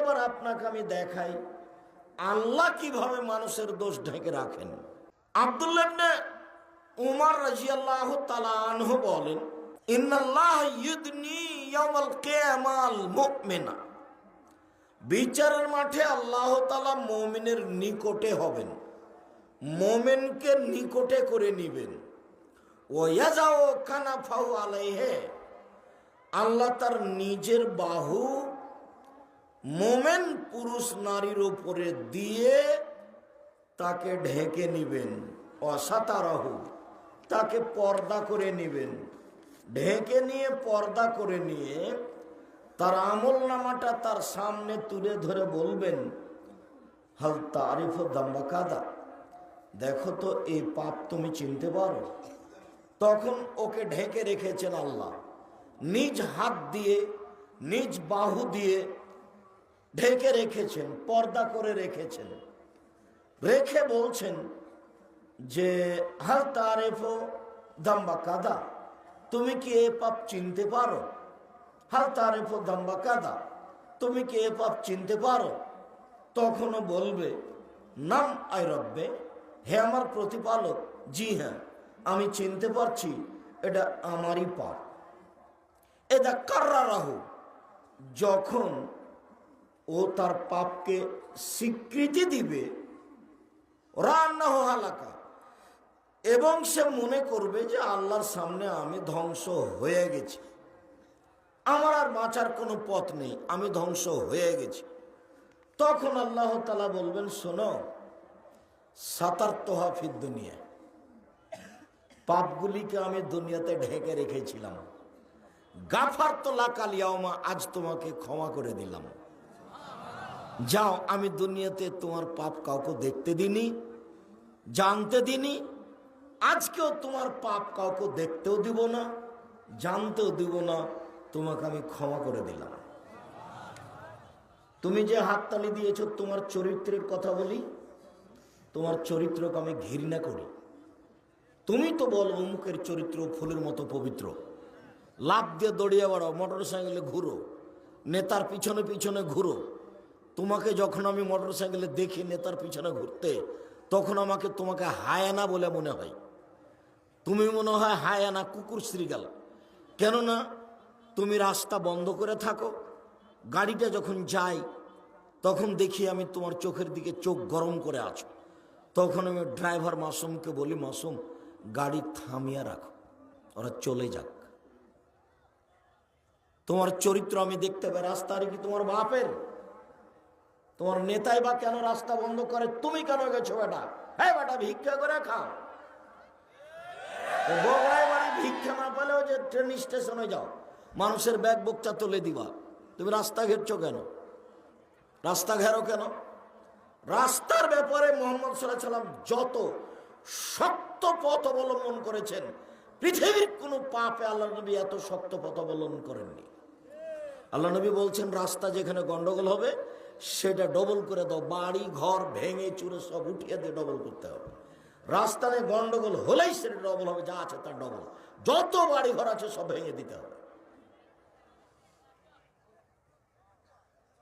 এবার আপনাকে আমি দেখাই, আল্লাহ কীভাবে মানুষের দোষ ঢেকে রাখেন। আব্দুল্লাহ ইবনে উমর রাজিয়াল্লাহু তাআলা আনহু বলেন বিচারের মাঠে আল্লাহ তাআলা মুমিনের নিকটে হবেন, মোমেনকে নিকটে করে নিবেন। ও ইয়াজাও কানাফাউ আলাইহে, আল্লাহ তার নিজের বাহু মোমেন পুরুষ নারীর উপরে দিয়ে তাকে ঢেকে নিবেন, অসাতারাহু। তাকে পর্দা করে নিবেন। ঢেকে নিয়ে, পর্দা করে নিয়ে তার আমল নামাটা তার সামনে তুলে ধরে বলবেন, হাল তারিফ দাম্বা কাদা দেখো তো, এই পাপ তুমি চিনতে পারো। তখন ওকে ঢেকে রেখেছেন আল্লাহ। নিজ হাত দিয়ে, নিজ বাহু দিয়ে ঢেকে রেখেছেন, পর্দা করে রেখেছেন। রেখে বলছেন যে, হাল তারেফো দাম্বা কাদা, তুমি কি এ পাপ চিনতে পারো? হাল তারেফো দাম্বা কাদা, তুমি কি এ পাপ চিনতে পারো? তখনও বলবে, নাম আই রব্বে, হে আমার প্রতিপালক, জি হ্যাঁ আমি চিনতে পারছি, এটা আমারই পাপ। এটা কার্রা রাহু যখন ও তার পাপকে স্বীকৃতি দিবে। রান্না হালাকা। এবং সে মনে করবে যে আল্লাহর সামনে আমি ধ্বংস হয়ে গেছি। আমার আর বাঁচার কোনো পথ নেই, আমি ধ্বংস হয়ে গেছি। তখন আল্লাহ তালা বলবেন, শোনো, সাতার তোহাফির দুনিয়া। পাপগুলিকে আমি দুনিয়াতে ঢেকে রেখেছিলাম। গাফার তো লাকালিয়াওমা আজ তোমাকে ক্ষমা করে দিলাম। যাও, আমি দুনিয়াতে তোমার পাপ কাউকে দেখতে দিনি জানতে দিনি আজকেও তোমার পাপ কাউকে দেখতেও দিব না, জানতেও দিব না, তোমাকে আমি ক্ষমা করে দিলাম। তুমি যে হাততালি দিয়েছ, তোমার চরিত্রের কথা বলি, তোমার চরিত্রকে আমি ঘৃণা করি। তুমি তো বল অমুকের চরিত্র ফুলের মতো পবিত্র। লাভ দিয়ে দড়িয়ে বেড়াও মোটর সাইকেলে ঘুরো, নেতার পিছনে পিছনে ঘুরো তোমাকে যখন আমি মোটর সাইকেলে দেখি নেতার পিছনে ঘুরতে, তখন আমাকে তোমাকে হায়ানা বলে মনে হয়। তুমি মনে হয় হায়ানা কুকুর শ্রীগাল। কেননা তুমি রাস্তা বন্ধ করে থাকো, গাড়িটা যখন যাই তখন দেখি আমি তোমার চোখের দিকে চোখ গরম করে আছো। তখন আমি ড্রাইভার মাসুমকে বলি, মাসুম, গাড়ি থামিয়ে রাখো, ওরা চলে যাক। তোমার চরিত্র আমি দেখতে পাই, রাস্তা আর কি তোমার বাপের? তোমার নেতাই বা কেন রাস্তা বন্ধ করে? তুমি কেন গেছো বেটা? হ্যাঁ বেটা, ভিক্ষা করে খাও। ভিক্ষা না পেলেও যে ট্রেন স্টেশনে যাও, মানুষের ব্যাগ বুকটা তুলে দিবা। তুমি রাস্তা ঘেরছো কেন? রাস্তা ঘেরো কেন? রাস্তার ব্যাপারে মোহাম্মদ সাল্লাম যত শক্ত পথ অবলম্বন করেছেন, পৃথিবীর কোনো পাপে আল্লাহ নবী এত শক্ত পথ অবলম্বন করেননি। আল্লাহ নবী বলছেন, রাস্তা যেখানে গন্ডগোল হবে সেটা ডবল করে দাও, বাড়ি, ঘর ভেঙে চুরে সব উঠিয়ে দিয়ে ডবল করতে হবে। রাস্তায় গন্ডগোল হলেই সেটা ডবল হবে, যা আছে তার ডবল যত বাড়ি ঘর আছে সব ভেঙে দিতে হবে।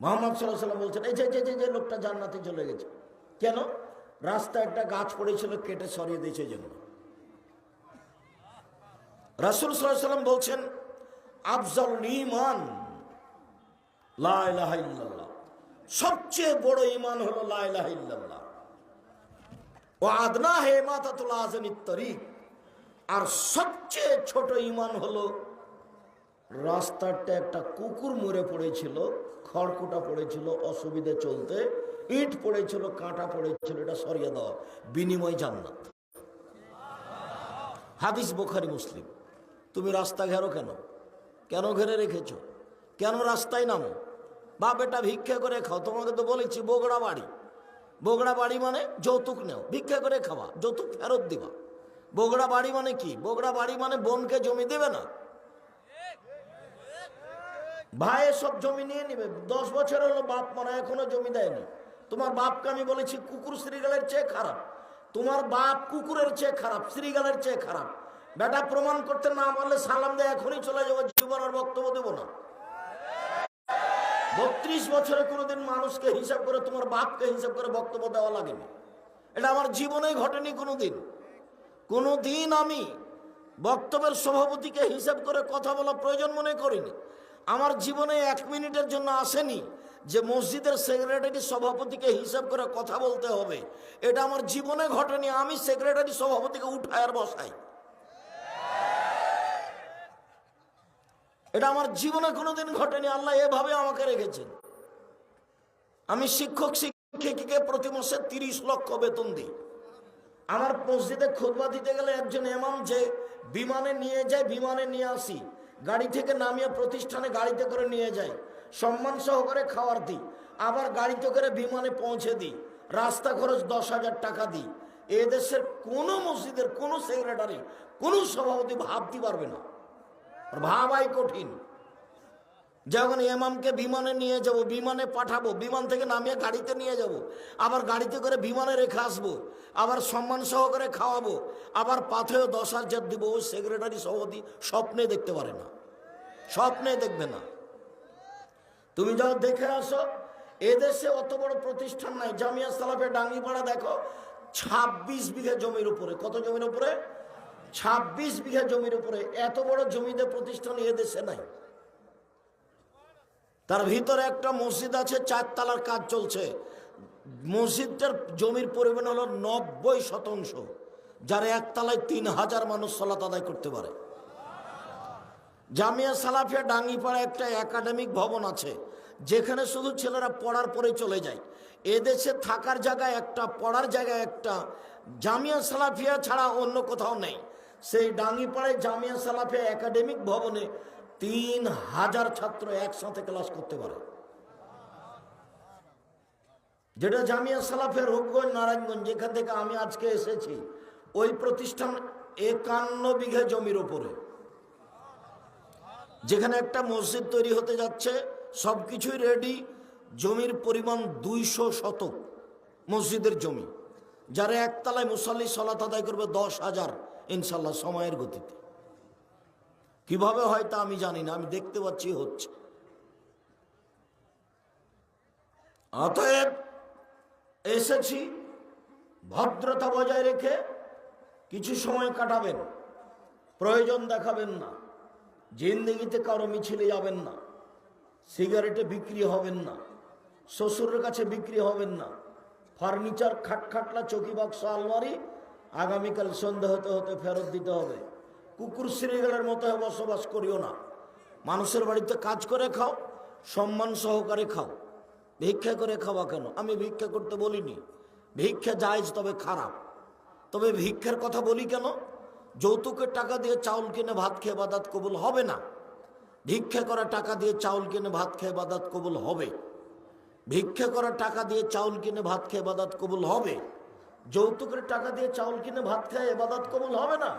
মোহাম্মদ সাল্লাহ সাল্লাম বলছেন, এই যে যে যে লোকটা জান্নাতে চলে গেছে। কেন? রাস্তায় একটা গাছ পড়েছিল, কেটে সরিয়ে দিয়েছে জন্য। রাসুল সাল্লাম বলছেন আফজল ইমান ইল্লাল্লাহ। সবচেয়ে বড় ইমান হলো ও আদনা হে মাতাতুল আজম তরিক। আর সবচেয়ে ছোট ইমান হলো রাস্তাটা একটা কুকুর মরে পড়েছিল, খড়কুটা পড়েছিল, অসুবিধে চলতে, ইট পড়েছিল, কাঁটা পড়েছিল, এটা সরিয়ে দেওয়া বিনিময় জান্নাত। হাদিস বোখারি, মুসলিম। তুমি রাস্তা ঘেরো কেন? কেন ঘেরে রেখেছো? কেন রাস্তায় নামো? বাপ এটা ভিক্ষা করে খাও। তোমাকে তো বলেছি, বগড়া বাড়ি। বগড়া বাড়ি মানে যৌতুক নেও। ভিক্ষা করে খাওয়া, যৌতুক ফেরত দিবা। বগড়া বাড়ি মানে কি? বগড়া বাড়ি মানে বোনকে জমি দেবে না। ভাই, সব জমি নিয়ে নিবে। দশ বছর হলো বাপ মারা, এখনও জমি দেয়নি। তোমার বাপকে আমি বলেছি, কুকুর শ্রীগালের চেয়ে খারাপ। তোমার বাপ কুকুরের চেয়ে খারাপ, শ্রীগালের চেয়ে খারাপ। বেটা প্রমাণ করতে না পারলে সালাম দেয়, এখনই চলে যাব, জীবন আর বক্তব্য দেবো না। বত্রিশ বছরে কোনোদিন মানুষকে হিসাব করে, তোমার বাপকে হিসাব করে বক্তব্য দেওয়া লাগেনি। এটা আমার জীবনে ঘটেনি কোনোদিন। কোনোদিন আমি বক্তব্যের সভাপতিকে হিসাব করে কথা বলা প্রয়োজন মনে করিনি। আমার জীবনে এক মিনিটের জন্য আসেনি যে মসজিদের সেক্রেটারি সভাপতিকে হিসাব করে কথা বলতে হবে। এটা আমার জীবনে ঘটেনি, আমি সেক্রেটারি সভাপতিকে উঠায় আর বসাই। এটা আমার জীবনে কোনোদিন ঘটেনি, আল্লাহ এভাবে আমাকে রেখেছেন। আমি শিক্ষক, শিক্ষিকাকে প্রতি মাসে তিরিশ লক্ষ বেতন দিই। আমার মসজিদে খুতবা দিতে গেলে একজন এমাম যে বিমানে নিয়ে যায়, বিমানে নিয়ে আসি, গাড়ি থেকে নামিয়ে প্রতিষ্ঠানে গাড়িতে করে নিয়ে যায় সম্মান সহকারে খাওয়ার দিই, আবার গাড়িতে করে বিমানে পৌঁছে দিই, রাস্তা খরচ দশ হাজার টাকা দিই। এদেশের কোনো মসজিদের কোনো সেক্রেটারি, কোনো সভাপতি ভাবতে পারবে না। ভাবাই কঠিন। যখন এমামকে বিমানে নিয়ে যাব, বিমানে পাঠাবো, বিমান থেকে নামিয়ে গাড়িতে নিয়ে যাব, আবার গাড়িতে করে বিমানে রেখে আসব, আবার সম্মান সহকারে খাওয়াবো, আবার পাথেও দশ হাজার দিব, ওই সেক্রেটারি সভাপতি স্বপ্নে দেখতে পারে না, স্বপ্নে দেখবে না। তুমি যাও দেখে আসো, এদেশে অত বড় প্রতিষ্ঠান নাই, জামিয়া সালাফে ডাঙ্গিপাড়া দেখো, ছাব্বিশ বিঘা জমির উপরে, কত জমির উপরে? ছাব্বিশ বিঘা জমির উপরে এত বড় জমিতে প্রতিষ্ঠান এ দেশে নাই। তার ভিতরে একটা মসজিদ আছে, চারতলার কাজ চলছে। মসজিদটার জমির পরিমাণ হলো নব্বই শতাংশ, যার একতলায় তিন হাজার মানুষ সলাত আদায় করতে পারে। জামিয়া সালাফিয়া ডাঙ্গিপাড়া একটা একাডেমিক ভবন আছে, যেখানে শুধু ছেলেরা পড়ার পরে চলে যায়। এদেশে থাকার জায়গায় একটা, পড়ার জায়গায় একটা, জামিয়া সালাফিয়া ছাড়া অন্য কোথাও নেই। সেই ডাঙ্গিপাড়ায় জামিয়া সালাফিয়া একাডেমিক ভবনে তিন হাজার ছাত্র একসাথে ক্লাস করতে পারে। যেটা জামিয়া সালাফের রূপগঞ্জ, নারায়ণগঞ্জ, যেখান থেকে আমি আজকে এসেছি, ওই প্রতিষ্ঠান একান্ন বিঘা জমির ওপরে যেখানে একটা মসজিদ তৈরি হতে যাচ্ছে সব কিছুই রেডি জমির পরিমাণ দুইশো শতক মসজিদের জমি। যারা একতলায় মুসল্লি সলাত আদায় করবে দশ হাজার। ইনশাল্লাহ সময়ের গতিতে। কীভাবে হয় তা আমি জানি না, আমি দেখতে পাচ্ছি হচ্ছে। অতএব এসেছি, ভদ্রতা বজায় রেখে কিছু সময় কাটাবেন, প্রয়োজন দেখাবেন না, জিন্দগিতে কারও মিছিলে যাবেন না, সিগারেটে বিক্রি হবেন না, শ্বশুরের কাছে বিক্রি হবেন না, ফার্নিচার খাটখাটলা চকি বাক্স আলমারি আগামীকাল সন্ধ্যা হতে হতে ফেরত দিতে হবে। কুকুর শ্রীগালের মতো বসবাস করিও না। মানুষের বাড়িতে কাজ করে খাও, সম্মান সহকারে খাও। ভিক্ষা করে খাওয়া কেন? আমি ভিক্ষা করতে বলিনি। ভিক্ষা জায়জ, তবে খারাপ। তবে ভিক্ষার কথা বলি কেন? যৌতুকের টাকা দিয়ে চাউল কিনে ভাত খেয়ে বাদাত কবুল হবে না? ভিক্ষা করা টাকা দিয়ে চাউল কিনে ভাত খেয়ে বাদাত কবুল হবে? ভিক্ষা করা টাকা দিয়ে চাউল কিনে ভাত খেয়ে বাদাত কবুল হবে? যৌতুকের টাকা দিয়ে চাউল কিনে ভাত খায়, এবাদাত কবুল হবে না।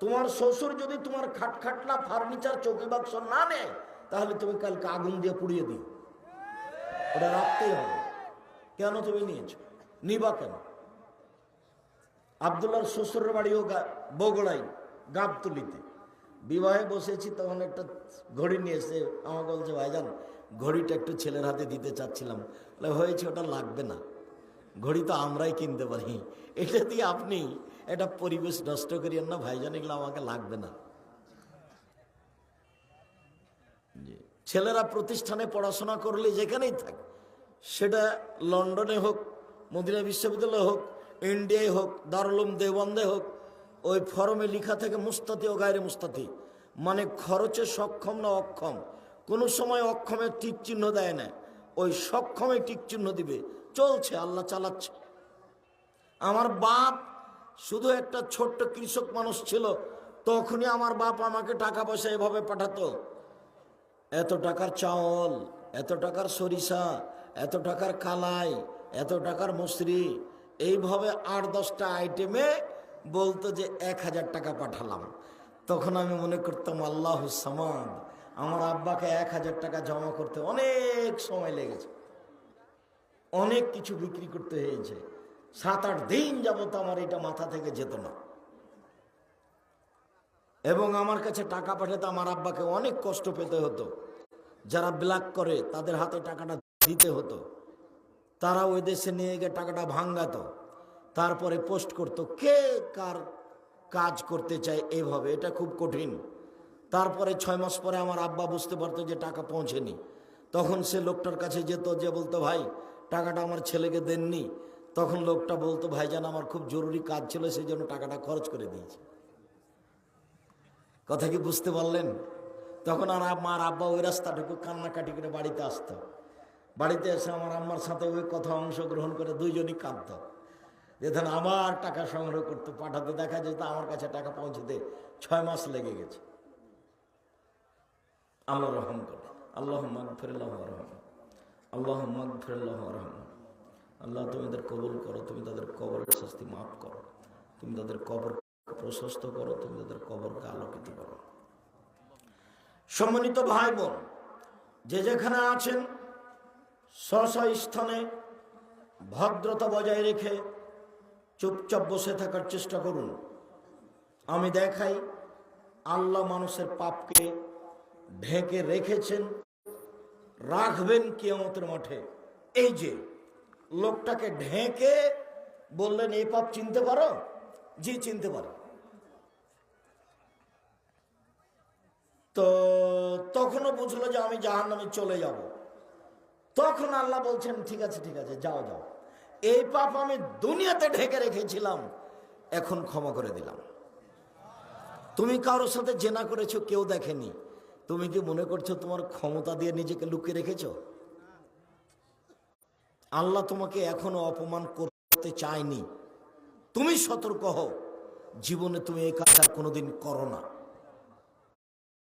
তোমার শ্বশুর যদি তোমার খাটখাটলা ফার্নিচার, চৌকি বাক্স না নেয়, তাহলে তুমি কালকে আগুন দিয়ে পুড়িয়ে দিও। ওটা রাখতেই হবে। কেন তুমি নিয়েছো? নিবা কেন? আবদুল্লার শ্বশুরের বাড়িও গা- বগুড়াই গাবতুলিতে। বিবাহে বসেছি, তখন একটা ঘড়ি নিয়ে এসে আমাকে বলছে, ভাইজান, ঘড়িটা একটু ছেলের হাতে দিতে চাচ্ছিলাম। হয়েছে, ওটা লাগবে না। ঘড়ি তো আমরাই কিনতে পারি। এটা দিয়ে আপনি এটা পরিবেশ নষ্ট করিয়েন না, ভাইজান, এগুলো আমাকে লাগবে না। ছেলেরা প্রতিষ্ঠানে পড়াশোনা করলে যেখানেই থাকে, সেটা লন্ডনে হোক, মদিনা বিশ্ববিদ্যালয় হোক, ইন্ডিয়ায় হোক, দারুলুম দেওবন্দে হোক, ওই ফরমে লেখা থেকে মুস্তাতি ও গায়ের মুস্তাতি। মানে খরচে সক্ষম না অক্ষম, কোনো সময় অক্ষমে টিক চিহ্ন দেয় না। ওই সক্ষমে টিক চিহ্ন দিবে চলছে, আল্লাহ চালাচ্ছে। আমার বাপ শুধু একটা ছোট্ট কৃষক মানুষ ছিল, তখনই আমার বাপ আমাকে টাকা পয়সা এভাবে পাঠাতো। এত টাকার চাউল, এত টাকার সরিষা, এত টাকার কালাই, এত টাকার মসরি, এইভাবে আট দশটা আইটেমে বলতো যে এক হাজার টাকা পাঠালাম। তখন আমি মনে করতাম, আল্লাহ সামাদ, আমার আব্বাকে এক হাজার টাকা জমা করতে অনেক সময় লেগেছে। অনেক কিছু বিক্রি করতে হয়েছে। সাত আট দিন যাবত আমার এটা মাথা থেকে যেত না। এবং আমার কাছে টাকা পাঠাতে আমার আব্বাকে অনেক কষ্ট পেতে হতো। যারা ব্ল্যাক করে, তাদের হাতে টাকাটা দিতে হতো। তারা ওই দেশে নিয়ে গিয়ে টাকাটা ভাঙ্গাতো। তারপরে পোস্ট করত, কে কার কাজ করতে চায় এভাবে? এটা খুব কঠিন। তারপরে ছয় মাস পরে আমার আব্বা বুঝতে পারতো যে টাকা পৌঁছেনি। তখন সে লোকটার কাছে যেত যে বলতো, ভাই টাকাটা আমার ছেলেকে দেননি। তখন লোকটা বলতো, ভাইজান, আমার খুব জরুরি কাজ ছিল সেই জন্য টাকাটা খরচ করে দিয়েছে। কথা কি বুঝতে পারলেন? তখন আর আমার আব্বা ওই রাস্তাটুকু কান্নাকাটি করে বাড়িতে আসতো। বাড়িতে এসে আমার আম্মার সাথে ওই কথা অংশগ্রহণ করে দুইজনই কাঁদত। যেখানে আবার টাকা সংগ্রহ করতে পাঠাতে দেখা যেত, আমার কাছে টাকা পৌঁছতে ছয় মাস লেগে গেছে। আল্লাহ রহম করে। আল্লাহ মাগফিরাল্লাহ রহম আল্লাহ মাগফিরাল্লাহ রহম আল্লাহ, তুমি তাদের কবুল করো, তুমি তাদের কবরের শাস্তি মাফ করো। তুমি তাদের কবর প্রশস্ত করো, তুমি তাদের কবরকে আলোকিত করো। সম্মানিত ভাই বোন যে যেখানে আছেন স্থানে ভদ্রতা বজায় রেখে চুপচাপ বসে থাকার চেষ্টা করুন। আমি দেখাই, আল্লাহ মানুষের পাপকে ঢেকে রেখেছেন রাখবেন কিয়ামতের মাঠে। এই যে, লোকটাকে ঢেকে বললেন, এই পাপ চিনতে পারো? জি, চিনতে পারো। তো তখনও বুঝলো যে আমি জাহান নামে চলে যাব। তখন আল্লাহ বলছেন, ঠিক আছে ঠিক আছে, যাও যাও। এই পাপ আমি দুনিয়াতে ঢেকে রেখেছিলাম, এখন ক্ষমা করে দিলাম। তুমি কারোর সাথে জেনা করেছ, কেউ দেখেনি। তুমি কি মনে করছ তোমার ক্ষমতা দিয়ে নিজেকে লুকিয়ে রেখেছ? আল্লাহ তোমাকে এখনও অপমান করতে চায়নি। তুমি সতর্ক হও। জীবনে তুমি এই কাজ আর কোনোদিন করো না।